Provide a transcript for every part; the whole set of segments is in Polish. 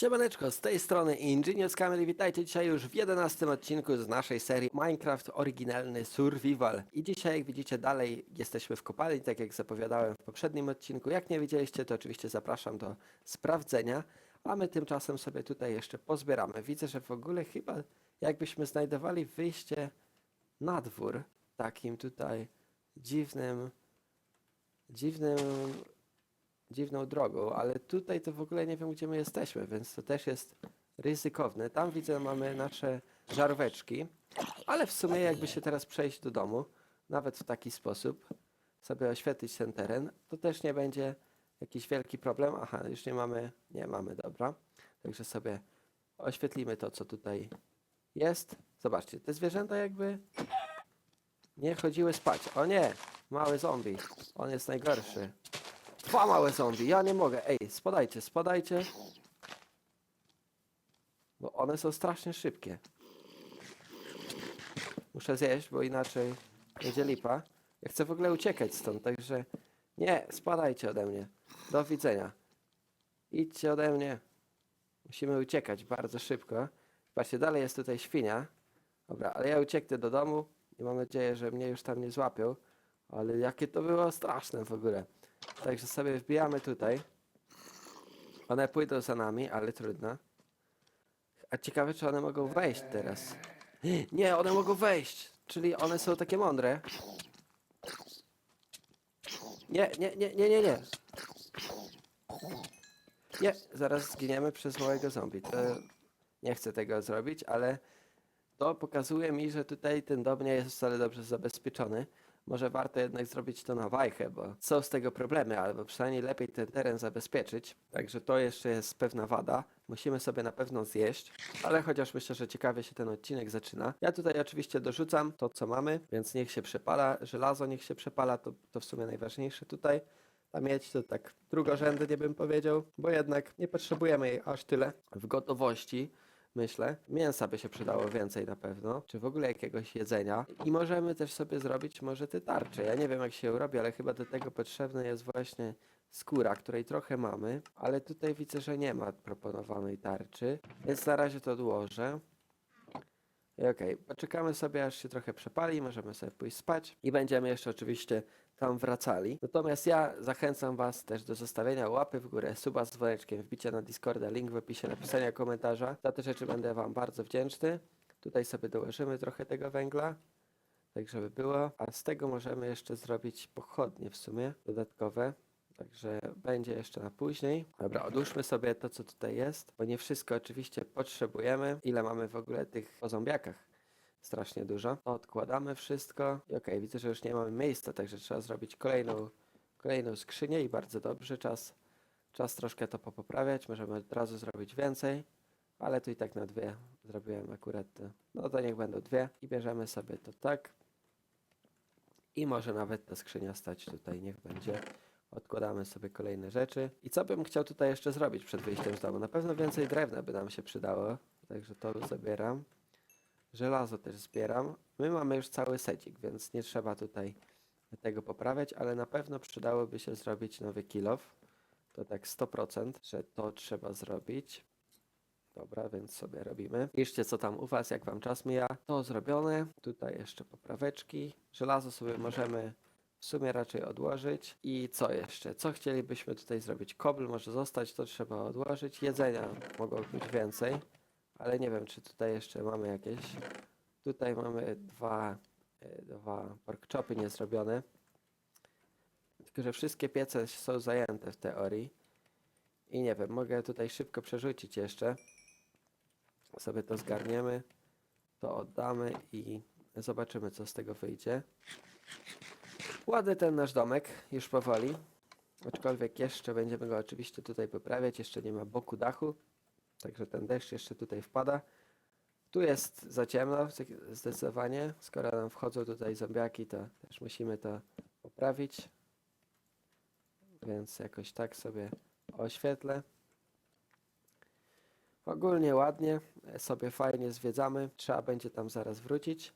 Siemaneczko, z tej strony Ingenious Camel i witajcie dzisiaj już w 11 odcinku z naszej serii Minecraft Oryginalny Survival. I dzisiaj jak widzicie dalej jesteśmy w kopalni, tak jak zapowiadałem w poprzednim odcinku. Jak nie widzieliście to oczywiście zapraszam do sprawdzenia, a my tymczasem sobie tutaj jeszcze pozbieramy. Widzę, że w ogóle chyba jakbyśmy znajdowali wyjście na dwór, takim tutaj dziwnym, dziwnym dziwną drogą, ale tutaj to w ogóle nie wiem, gdzie my jesteśmy, więc to też jest ryzykowne. Tam widzę, mamy nasze żarweczki, ale w sumie jakby się teraz przejść do domu, nawet w taki sposób, sobie oświetlić ten teren, to też nie będzie jakiś wielki problem. Aha, już nie mamy, nie mamy, dobra. Także sobie oświetlimy to, co tutaj jest. Zobaczcie, te zwierzęta jakby nie chodziły spać. O nie, mały zombie, on jest najgorszy. Dwa małe zombie, ja nie mogę. Ej, spadajcie, spadajcie. Bo one są strasznie szybkie. Muszę zjeść, bo inaczej będzie lipa. Ja chcę w ogóle uciekać stąd, także nie, spadajcie ode mnie. Do widzenia. Idźcie ode mnie. Musimy uciekać bardzo szybko. Patrzcie, dalej jest tutaj świnia. Dobra, ale ja ucieknę do domu i mam nadzieję, że mnie już tam nie złapią. Ale jakie to było straszne w ogóle. Także sobie wbijamy tutaj. One pójdą za nami, ale trudno. A ciekawe, czy one mogą wejść teraz. Nie, one mogą wejść! Czyli one są takie mądre. Nie, nie, nie, nie, nie, nie. Nie, zaraz zginiemy przez małego zombie. To nie chcę tego zrobić, ale to pokazuje mi, że tutaj ten dom nie jest wcale dobrze zabezpieczony. Może warto jednak zrobić to na wajchę, bo są z tego problemy, albo przynajmniej lepiej ten teren zabezpieczyć. Także to jeszcze jest pewna wada. Musimy sobie na pewno zjeść, ale chociaż myślę, że ciekawie się ten odcinek zaczyna. Ja tutaj oczywiście dorzucam to, co mamy, więc niech się przepala. Żelazo niech się przepala, to, to w sumie najważniejsze tutaj. A mieć to tak drugorzędnie bym powiedział, bo jednak nie potrzebujemy jej aż tyle w gotowości myślę. Mięsa by się przydało więcej na pewno, czy w ogóle jakiegoś jedzenia. I możemy też sobie zrobić może te tarcze. Ja nie wiem jak się robi, ale chyba do tego potrzebna jest właśnie skóra, której trochę mamy, ale tutaj widzę, że nie ma proponowanej tarczy, więc na razie to odłożę. I okej, poczekamy sobie aż się trochę przepali, możemy sobie pójść spać i będziemy jeszcze oczywiście tam wracali. Natomiast ja zachęcam Was też do zostawienia łapy w górę, suba z dzwoneczkiem, wbicia na Discorda, link w opisie, napisania komentarza. Za te rzeczy będę Wam bardzo wdzięczny. Tutaj sobie dołożymy trochę tego węgla, tak żeby było. A z tego możemy jeszcze zrobić pochodnie w sumie, dodatkowe. Także będzie jeszcze na później. Dobra, odłóżmy sobie to, co tutaj jest, bo nie wszystko oczywiście potrzebujemy. Ile mamy w ogóle tych po zombiakach? Strasznie dużo. Odkładamy wszystko. I okej, widzę, że już nie mamy miejsca, także trzeba zrobić kolejną, kolejną skrzynię i bardzo dobrze. Czas, czas troszkę to popoprawiać. Możemy od razu zrobić więcej, ale tu i tak na dwie zrobiłem akurat. No to niech będą dwie i bierzemy sobie to tak. I może nawet ta skrzynia stać tutaj, niech będzie. Odkładamy sobie kolejne rzeczy. I co bym chciał tutaj jeszcze zrobić przed wyjściem z domu? Na pewno więcej drewna by nam się przydało, także to zabieram. Żelazo też zbieram. My mamy już cały secik, więc nie trzeba tutaj tego poprawiać, ale na pewno przydałoby się zrobić nowy kilof. To tak 100%, że to trzeba zrobić. Dobra, więc sobie robimy. Piszcie co tam u Was, jak Wam czas mija. To zrobione. Tutaj jeszcze popraweczki. Żelazo sobie możemy w sumie raczej odłożyć. I co jeszcze? Co chcielibyśmy tutaj zrobić? Kobl może zostać, to trzeba odłożyć. Jedzenia mogło być więcej, ale nie wiem, czy tutaj jeszcze mamy jakieś. Tutaj mamy dwa, e, dwa pork chopy niezrobione. Tylko, że wszystkie piece są zajęte w teorii. I nie wiem, mogę tutaj szybko przerzucić jeszcze. Sobie to zgarniemy, to oddamy i zobaczymy, co z tego wyjdzie. Ładny ten nasz domek, już powoli. Aczkolwiek jeszcze będziemy go oczywiście tutaj poprawiać. Jeszcze nie ma boku dachu, także ten deszcz jeszcze tutaj wpada. Tu jest za ciemno zdecydowanie. Skoro nam wchodzą tutaj zombiaki, to też musimy to poprawić. Więc jakoś tak sobie oświetlę. Ogólnie ładnie, sobie fajnie zwiedzamy. Trzeba będzie tam zaraz wrócić.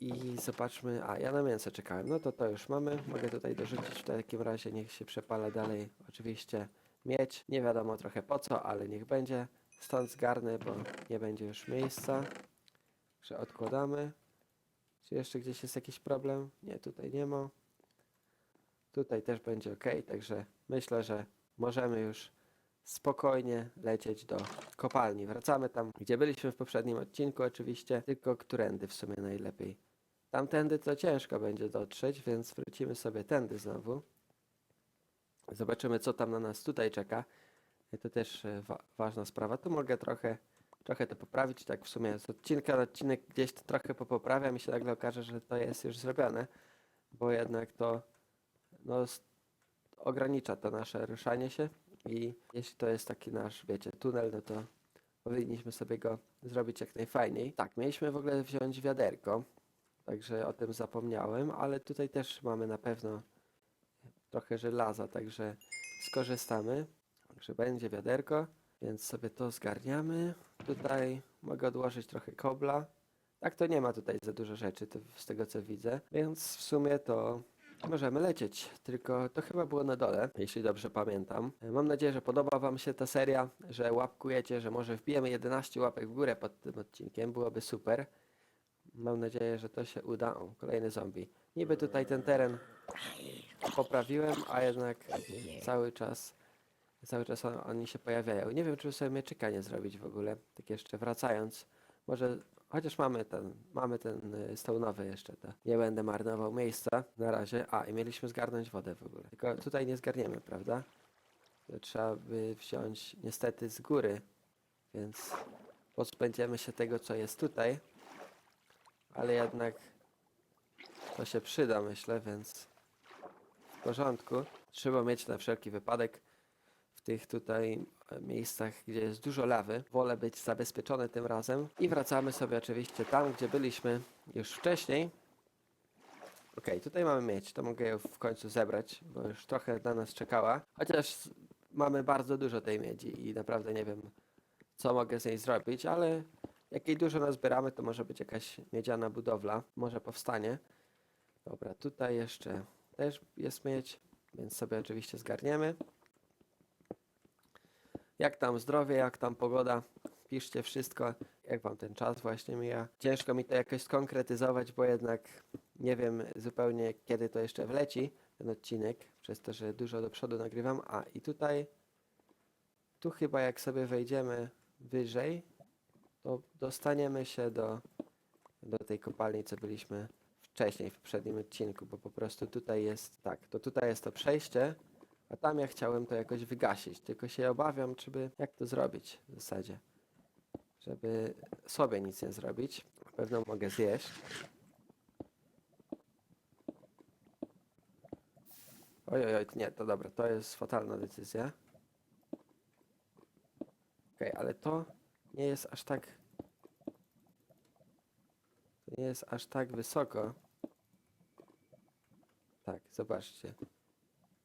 I zobaczmy, a ja na mięso czekałem, no to to już mamy, mogę tutaj dorzucić w takim razie, niech się przepala dalej, oczywiście mieć. Nie wiadomo trochę po co, ale niech będzie. Stąd zgarnę, bo nie będzie już miejsca. Że odkładamy. Czy jeszcze gdzieś jest jakiś problem? Nie, tutaj nie ma. Tutaj też będzie ok, także myślę, że możemy już spokojnie lecieć do kopalni. Wracamy tam, gdzie byliśmy w poprzednim odcinku oczywiście, tylko którędy w sumie najlepiej. Tamtędy to ciężko będzie dotrzeć, więc wrócimy sobie tędy znowu. Zobaczymy, co tam na nas tutaj czeka. I To też e, wa ważna sprawa. Tu mogę trochę, trochę to poprawić. Tak w sumie z odcinka na odcinek gdzieś to trochę popoprawiam i się nagle okaże, że to jest już zrobione, bo jednak to no, ogranicza to nasze ruszanie się i jeśli to jest taki nasz, wiecie, tunel, no to powinniśmy sobie go zrobić jak najfajniej. Tak, mieliśmy w ogóle wziąć wiaderko, także o tym zapomniałem, ale tutaj też mamy na pewno trochę żelaza, także skorzystamy. Także będzie wiaderko, więc sobie to zgarniamy. Tutaj mogę odłożyć trochę kobla. Tak to nie ma tutaj za dużo rzeczy, z tego co widzę, więc w sumie to możemy lecieć. Tylko to chyba było na dole, jeśli dobrze pamiętam. Mam nadzieję, że podoba Wam się ta seria, że łapkujecie, że może wbijemy 11 łapek w górę pod tym odcinkiem, byłoby super. Mam nadzieję, że to się uda. O, kolejny zombie. Niby tutaj ten teren poprawiłem, a jednak cały czas cały czas on, oni się pojawiają. Nie wiem, czy sobie mieczyka nie zrobić w ogóle. Tak jeszcze wracając. Może chociaż mamy ten, mamy ten y, stołnowy jeszcze, to nie będę marnował miejsca na razie. A, i mieliśmy zgarnąć wodę w ogóle. Tylko tutaj nie zgarniemy, prawda? To trzeba by wziąć niestety z góry, więc pozbędziemy się tego, co jest tutaj. Ale jednak to się przyda, myślę, więc w porządku. Trzeba mieć na wszelki wypadek w tych tutaj miejscach, gdzie jest dużo lawy. Wolę być zabezpieczony tym razem. I wracamy sobie oczywiście tam, gdzie byliśmy już wcześniej. Ok, tutaj mamy mieć, to mogę ją w końcu zebrać, bo już trochę na nas czekała. Chociaż mamy bardzo dużo tej miedzi i naprawdę nie wiem, co mogę z niej zrobić, ale jak jej dużo nazbieramy, to może być jakaś miedziana budowla, może powstanie. Dobra, tutaj jeszcze też jest miedź, więc sobie oczywiście zgarniemy. Jak tam zdrowie, jak tam pogoda? Piszcie wszystko, jak wam ten czas właśnie mija. Ciężko mi to jakoś skonkretyzować, bo jednak nie wiem zupełnie kiedy to jeszcze wleci, ten odcinek, przez to, że dużo do przodu nagrywam. A i tutaj, tu chyba jak sobie wejdziemy wyżej, to dostaniemy się do, do tej kopalni, co byliśmy wcześniej, w poprzednim odcinku, bo po prostu tutaj jest, tak, to tutaj jest to przejście, a tam ja chciałem to jakoś wygasić, tylko się obawiam, czy by, jak to zrobić w zasadzie, żeby sobie nic nie zrobić. Na pewno mogę zjeść. Oj, oj, oj, nie, to dobra, to jest fatalna decyzja. Okej, ale to nie jest aż tak... To nie jest aż tak wysoko. Tak, zobaczcie.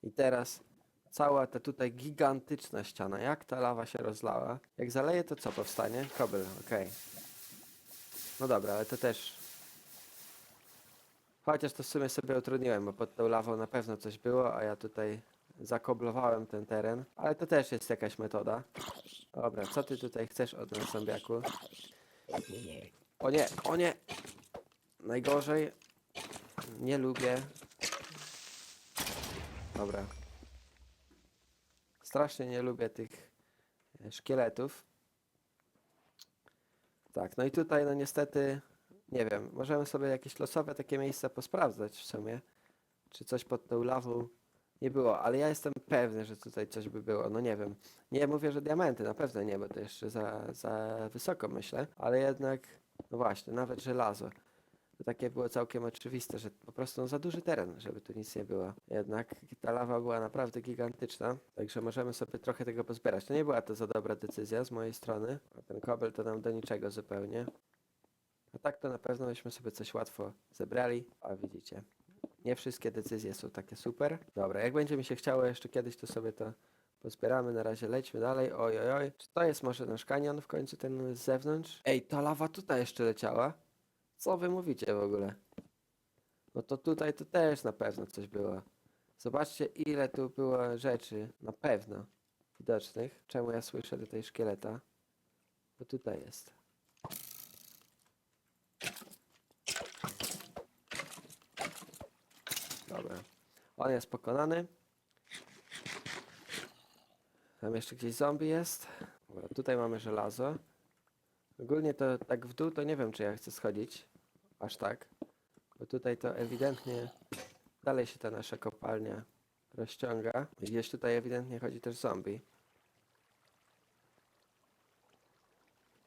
I teraz cała ta tutaj gigantyczna ściana, jak ta lawa się rozlała. Jak zaleje, to co powstanie? Kobyl, okej. No dobra, ale to też... Chociaż to w sumie sobie utrudniłem, bo pod tą lawą na pewno coś było, a ja tutaj zakoblowałem ten teren. Ale to też jest jakaś metoda. Dobra, co ty tutaj chcesz od nas, zombiaku? O nie, o nie! Najgorzej. Nie lubię. Dobra. Strasznie nie lubię tych e, szkieletów. Tak, no i tutaj no niestety, nie wiem, możemy sobie jakieś losowe takie miejsca posprawdzać w sumie. Czy coś pod tą lawą nie było, ale ja jestem pewny, że tutaj coś by było, no nie wiem. Nie mówię, że diamenty, na pewno nie, bo to jeszcze za, za wysoko myślę, ale jednak, no właśnie, nawet żelazo. To takie było całkiem oczywiste, że po prostu no, za duży teren, żeby tu nic nie było. Jednak ta lawa była naprawdę gigantyczna, także możemy sobie trochę tego pozbierać. To nie była to za dobra decyzja z mojej strony, a ten kobel to nam do niczego zupełnie. A tak to na pewno byśmy sobie coś łatwo zebrali, a widzicie. Nie wszystkie decyzje są takie super. Dobra, jak będzie mi się chciało jeszcze kiedyś, to sobie to pozbieramy. Na razie lećmy dalej. Oj, oj, oj. Czy to jest może nasz kanion w końcu, ten z zewnątrz? Ej, ta lawa tutaj jeszcze leciała. Co wy mówicie w ogóle? No to tutaj to też na pewno coś było. Zobaczcie ile tu było rzeczy. Na pewno. widocznych. Czemu ja słyszę tutaj szkieleta? Bo tutaj jest. Dobra. On jest pokonany. Tam jeszcze gdzieś zombie jest. Dobra, tutaj mamy żelazo. Ogólnie to tak w dół to nie wiem czy ja chcę schodzić. Aż tak. Bo tutaj to ewidentnie dalej się ta nasza kopalnia rozciąga. Gdzieś tutaj ewidentnie chodzi też zombie.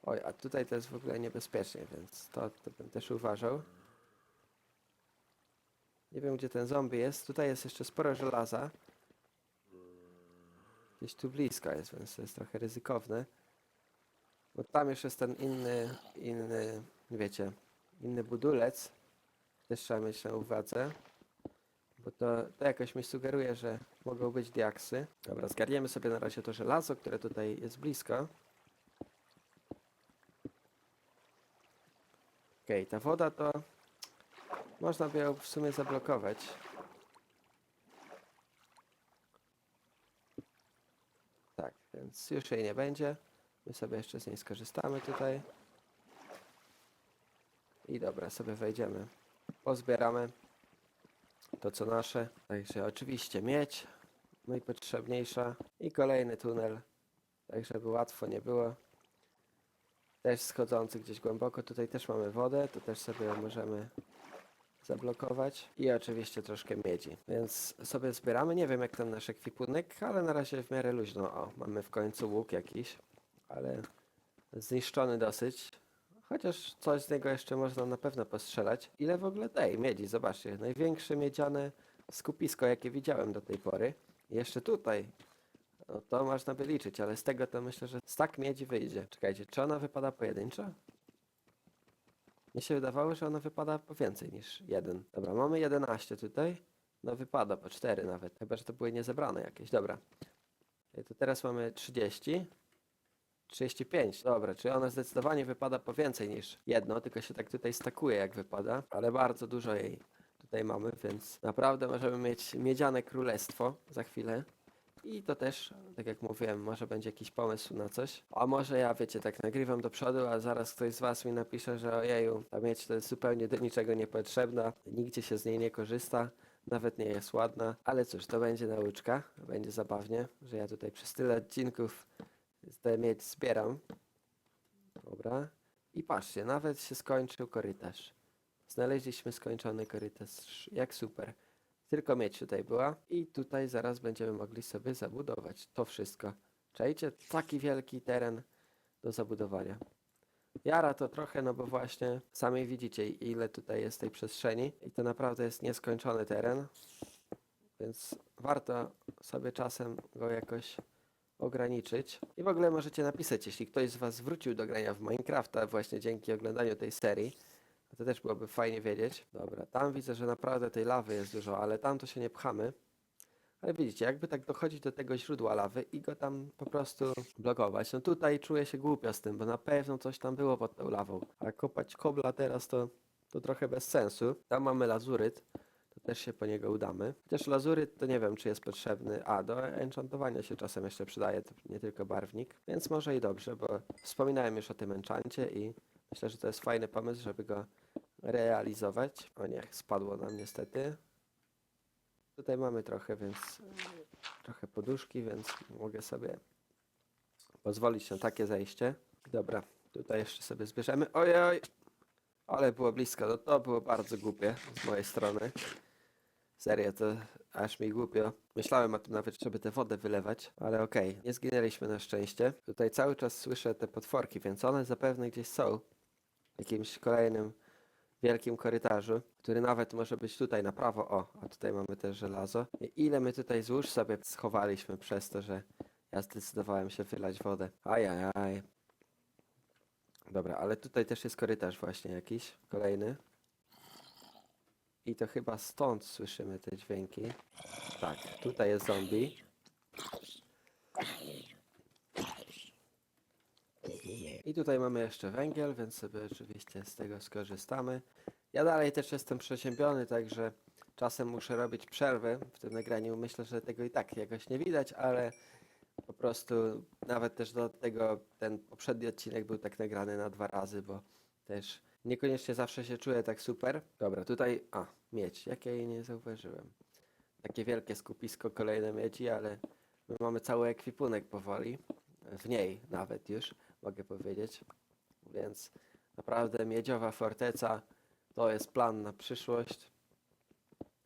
Oj, a tutaj to jest w ogóle niebezpiecznie, więc to, to bym też uważał. Nie wiem gdzie ten zombie jest. Tutaj jest jeszcze sporo żelaza. Gdzieś tu blisko jest, więc to jest trochę ryzykowne. Bo tam już jest ten inny, inny, wiecie, inny budulec. Też trzeba mieć na uwadze. Bo to, to jakoś mi sugeruje, że mogą być diaksy. Dobra, zgarniemy sobie na razie to żelazo, które tutaj jest blisko. Okej, ta woda to można by ją w sumie zablokować. Tak, więc już jej nie będzie. My sobie jeszcze z niej skorzystamy tutaj. I dobra, sobie wejdziemy. Pozbieramy to co nasze. Także oczywiście miedź, najpotrzebniejsza. I kolejny tunel, tak żeby łatwo nie było. Też schodzący gdzieś głęboko. Tutaj też mamy wodę, to też sobie ją możemy zablokować. I oczywiście troszkę miedzi. Więc sobie zbieramy. Nie wiem jak tam nasz ekwipunek, ale na razie w miarę luźno. O, mamy w końcu łuk jakiś, ale zniszczony dosyć. Chociaż coś z niego jeszcze można na pewno postrzelać. Ile w ogóle tej miedzi? Zobaczcie, największe miedziane skupisko, jakie widziałem do tej pory. Jeszcze tutaj. No to można by liczyć, ale z tego to myślę, że stak miedzi wyjdzie. Czekajcie, czy ona wypada pojedynczo? Mi się wydawało, że ona wypada po więcej niż jeden. Dobra, mamy 11 tutaj. No wypada po 4 nawet. Chyba, że to były niezebrane jakieś. Dobra. To teraz mamy 30. 35. Dobra, czyli ona zdecydowanie wypada po więcej niż jedno, tylko się tak tutaj stakuje jak wypada, ale bardzo dużo jej tutaj mamy, więc naprawdę możemy mieć miedziane królestwo za chwilę. I to też, tak jak mówiłem, może będzie jakiś pomysł na coś. A może ja, wiecie, tak nagrywam do przodu, a zaraz ktoś z was mi napisze, że ojeju, ta miedź to jest zupełnie do niczego niepotrzebna, nigdzie się z niej nie korzysta, nawet nie jest ładna. Ale cóż, to będzie nauczka, będzie zabawnie, że ja tutaj przez tyle odcinków tę miedź zbieram. Dobra. I patrzcie, nawet się skończył korytarz. Znaleźliśmy skończony korytarz. Jak super. Tylko miedź tutaj była. I tutaj zaraz będziemy mogli sobie zabudować to wszystko. Czajcie? Taki wielki teren do zabudowania. Jara to trochę, no bo właśnie sami widzicie ile tutaj jest tej przestrzeni. I to naprawdę jest nieskończony teren. Więc warto sobie czasem go jakoś ograniczyć. I w ogóle możecie napisać, jeśli ktoś z Was wrócił do grania w Minecrafta właśnie dzięki oglądaniu tej serii, to też byłoby fajnie wiedzieć. Dobra, tam widzę, że naprawdę tej lawy jest dużo, ale tam to się nie pchamy. Ale widzicie, jakby tak dochodzić do tego źródła lawy i go tam po prostu blokować. No tutaj czuję się głupio z tym, bo na pewno coś tam było pod tą lawą. A kopać kobla teraz to, to trochę bez sensu. Tam mamy lazuryt, też się po niego udamy. Chociaż lazuryt to nie wiem, czy jest potrzebny. A, do enchantowania się czasem jeszcze przydaje, to nie tylko barwnik. Więc może i dobrze, bo wspominałem już o tym enchancie i myślę, że to jest fajny pomysł, żeby go realizować. O nie, spadło nam niestety. Tutaj mamy trochę, więc trochę poduszki, więc mogę sobie pozwolić na takie zejście. Dobra, tutaj jeszcze sobie zbierzemy. Ojoj! Ale było blisko, no to było bardzo głupie z mojej strony. Serio, to aż mi głupio. Myślałem o tym nawet, żeby tę wodę wylewać, ale okej, nie zginęliśmy na szczęście. Tutaj cały czas słyszę te potworki, więc one zapewne gdzieś są. W jakimś kolejnym wielkim korytarzu, który nawet może być tutaj na prawo. O, a tutaj mamy też żelazo. I ile my tutaj złóż sobie schowaliśmy przez to, że ja zdecydowałem się wylać wodę. Ajajaj. Dobra, ale tutaj też jest korytarz właśnie jakiś, kolejny. I to chyba stąd słyszymy te dźwięki. Tak, tutaj jest zombie. I tutaj mamy jeszcze węgiel, więc sobie oczywiście z tego skorzystamy. Ja dalej też jestem przeziębiony, także czasem muszę robić przerwy w tym nagraniu. Myślę, że tego i tak jakoś nie widać, ale Po prostu nawet też do tego ten poprzedni odcinek był tak nagrany na dwa razy, bo też niekoniecznie zawsze się czuję tak super. Dobra, tutaj, a, miedź, jak ja jej nie zauważyłem. Takie wielkie skupisko kolejne miedzi, ale my mamy cały ekwipunek powoli, w niej nawet już, mogę powiedzieć. Więc naprawdę miedziowa forteca to jest plan na przyszłość.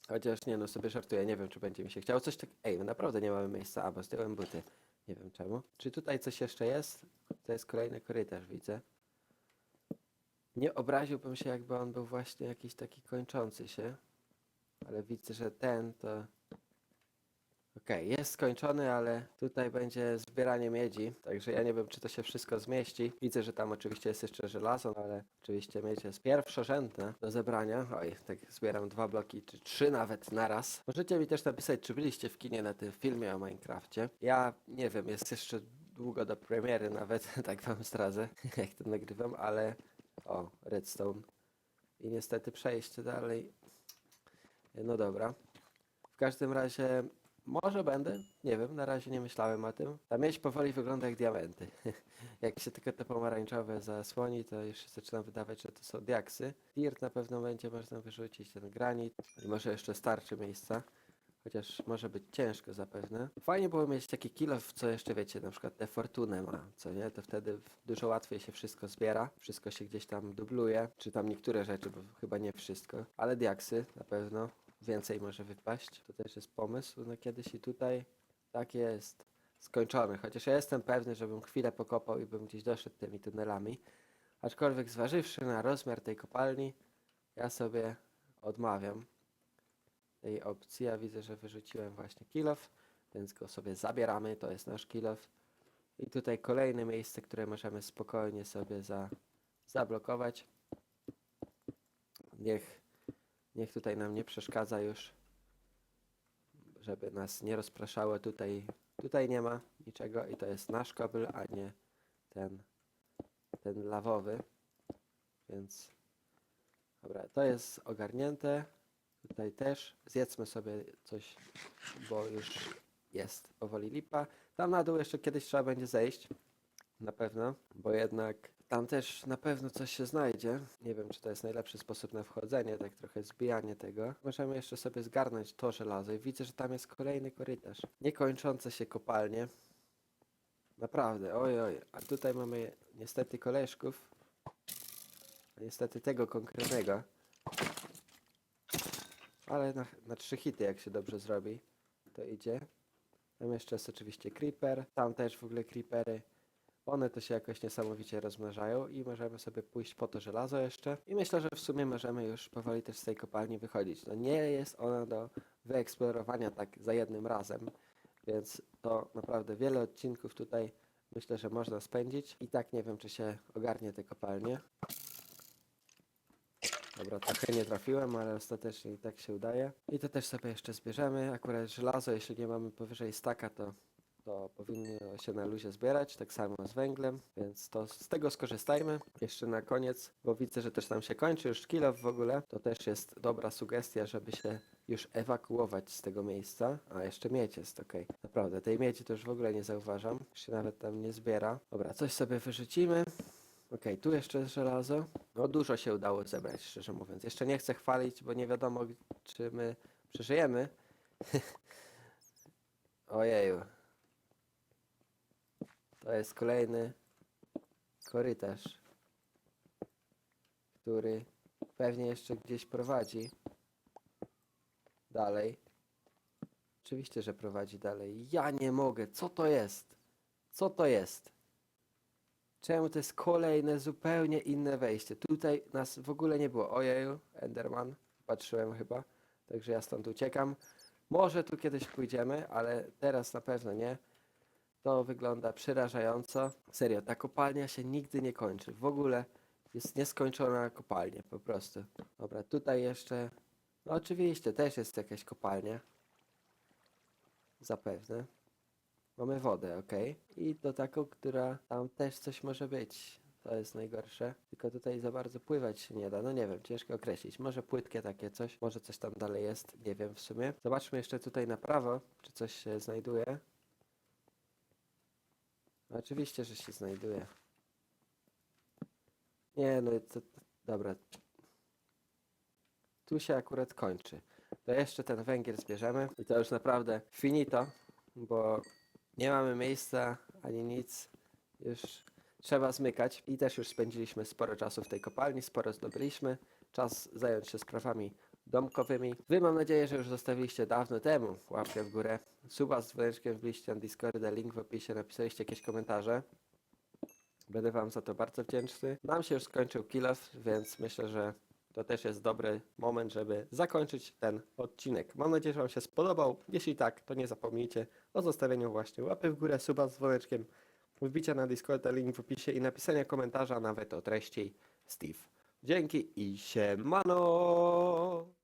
Chociaż nie no, sobie żartuję, nie wiem czy będzie mi się chciało coś tak... Ej, my naprawdę nie mamy miejsca, a bo zdjąłem buty. Nie wiem czemu. Czy tutaj coś jeszcze jest? To jest kolejny korytarz, widzę. Nie obraziłbym się, jakby on był właśnie jakiś taki kończący się. Ale widzę, że ten to... Okej, jest skończony, ale tutaj będzie zbieranie miedzi, także ja nie wiem, czy to się wszystko zmieści. Widzę, że tam oczywiście jest jeszcze żelazo, no ale oczywiście miedź jest pierwszorzędna do zebrania. Oj, tak zbieram dwa bloki, czy trzy nawet naraz. Możecie mi też napisać, czy byliście w kinie na tym filmie o Minecrafcie. Ja nie wiem, jest jeszcze długo do premiery nawet, tak wam zdradzę, jak to nagrywam, ale... O, redstone. I niestety przejście dalej. No dobra. W każdym razie może będę, nie wiem, na razie nie myślałem o tym. Ta miedź powoli wygląda jak diamenty. jak się tylko te pomarańczowe zasłoni, to już się zaczyna wydawać, że to są diaksy. Dirt na pewno będzie można wyrzucić, ten granit i może jeszcze starczy miejsca. Chociaż może być ciężko zapewne. Fajnie było mieć taki kilof, co jeszcze wiecie, na przykład tę fortunę ma, co nie? To wtedy dużo łatwiej się wszystko zbiera, wszystko się gdzieś tam dubluje, czy tam niektóre rzeczy, bo chyba nie wszystko, ale diaksy na pewno więcej może wypaść. To też jest pomysł na kiedyś i tutaj tak jest skończony. Chociaż ja jestem pewny, żebym chwilę pokopał i bym gdzieś doszedł tymi tunelami. Aczkolwiek zważywszy na rozmiar tej kopalni, ja sobie odmawiam tej opcji. Ja widzę, że wyrzuciłem właśnie kilof, więc go sobie zabieramy. To jest nasz kilof. I tutaj kolejne miejsce, które możemy spokojnie sobie za, zablokować. Niech, niech tutaj nam nie przeszkadza już, żeby nas nie rozpraszało. Tutaj, tutaj nie ma niczego i to jest nasz kobyl, a nie ten, ten lawowy. Więc dobra, to jest ogarnięte. Tutaj też zjedzmy sobie coś, bo już jest powoli lipa. Tam na dół jeszcze kiedyś trzeba będzie zejść. Na pewno, bo jednak tam też na pewno coś się znajdzie. Nie wiem, czy to jest najlepszy sposób na wchodzenie, tak trochę zbijanie tego. Możemy jeszcze sobie zgarnąć to żelazo i widzę, że tam jest kolejny korytarz. Niekończące się kopalnie. Naprawdę, oj oj. A tutaj mamy niestety koleżków. Niestety tego konkretnego. Ale na, na trzy hity, jak się dobrze zrobi, to idzie. Tam jeszcze jest oczywiście creeper. Tam też w ogóle creepery. One to się jakoś niesamowicie rozmnażają i możemy sobie pójść po to żelazo jeszcze. I myślę, że w sumie możemy już powoli też z tej kopalni wychodzić. No nie jest ona do wyeksplorowania tak za jednym razem, więc to naprawdę wiele odcinków tutaj myślę, że można spędzić. I tak nie wiem, czy się ogarnie te kopalnie. Dobra, trochę nie trafiłem, ale ostatecznie i tak się udaje. I to też sobie jeszcze zbierzemy. Akurat żelazo, jeśli nie mamy powyżej staka, to, to powinno się na luzie zbierać, tak samo z węglem, więc to z tego skorzystajmy. Jeszcze na koniec, bo widzę, że też nam się kończy już kilo w ogóle, to też jest dobra sugestia, żeby się już ewakuować z tego miejsca. A, jeszcze miedź jest, okej. Naprawdę, tej miedzi to już w ogóle nie zauważam. Już się nawet tam nie zbiera. Dobra, coś sobie wyrzucimy. Okej, tu jeszcze żelazo. No dużo się udało zebrać, szczerze mówiąc. Jeszcze nie chcę chwalić, bo nie wiadomo, czy my przeżyjemy. Ojeju. To jest kolejny korytarz, który pewnie jeszcze gdzieś prowadzi dalej. Oczywiście, że prowadzi dalej. Ja nie mogę. Co to jest? Co to jest? Czemu to jest kolejne, zupełnie inne wejście? Tutaj nas w ogóle nie było. Ojeju, Enderman. Patrzyłem chyba. Także ja stąd uciekam. Może tu kiedyś pójdziemy, ale teraz na pewno nie. To wygląda przerażająco. Serio, ta kopalnia się nigdy nie kończy. W ogóle jest nieskończona kopalnia, po prostu. Dobra, tutaj jeszcze... No oczywiście, też jest jakaś kopalnia. Zapewne. Mamy wodę, ok. I to taką, która tam też coś może być. To jest najgorsze. Tylko tutaj za bardzo pływać się nie da. No nie wiem, ciężko określić. Może płytkie takie coś, może coś tam dalej jest. Nie wiem w sumie. Zobaczmy jeszcze tutaj na prawo, czy coś się znajduje. No Oczywiście, że się znajduje. Nie, no to, to dobra. Tu się akurat kończy. To jeszcze ten węgiel zbierzemy i to już naprawdę finito, bo nie mamy miejsca ani nic. Już trzeba zmykać i też już spędziliśmy sporo czasu w tej kopalni, sporo zdobyliśmy. Czas zająć się sprawami domkowymi. Wy mam nadzieję, że już zostawiliście dawno temu łapkę w górę. Suba z dzwoneczkiem wbiliście na Discorda, link w opisie, napisaliście jakieś komentarze. Będę wam za to bardzo wdzięczny. Nam się już skończył kill off, więc myślę, że to też jest dobry moment, żeby zakończyć ten odcinek. Mam nadzieję, że wam się spodobał. Jeśli tak, to nie zapomnijcie o zostawieniu właśnie łapy w górę, suba z dzwoneczkiem, wbicia na Discorda, link w opisie i napisania komentarza nawet o treści Steve. Dzięki i siemano!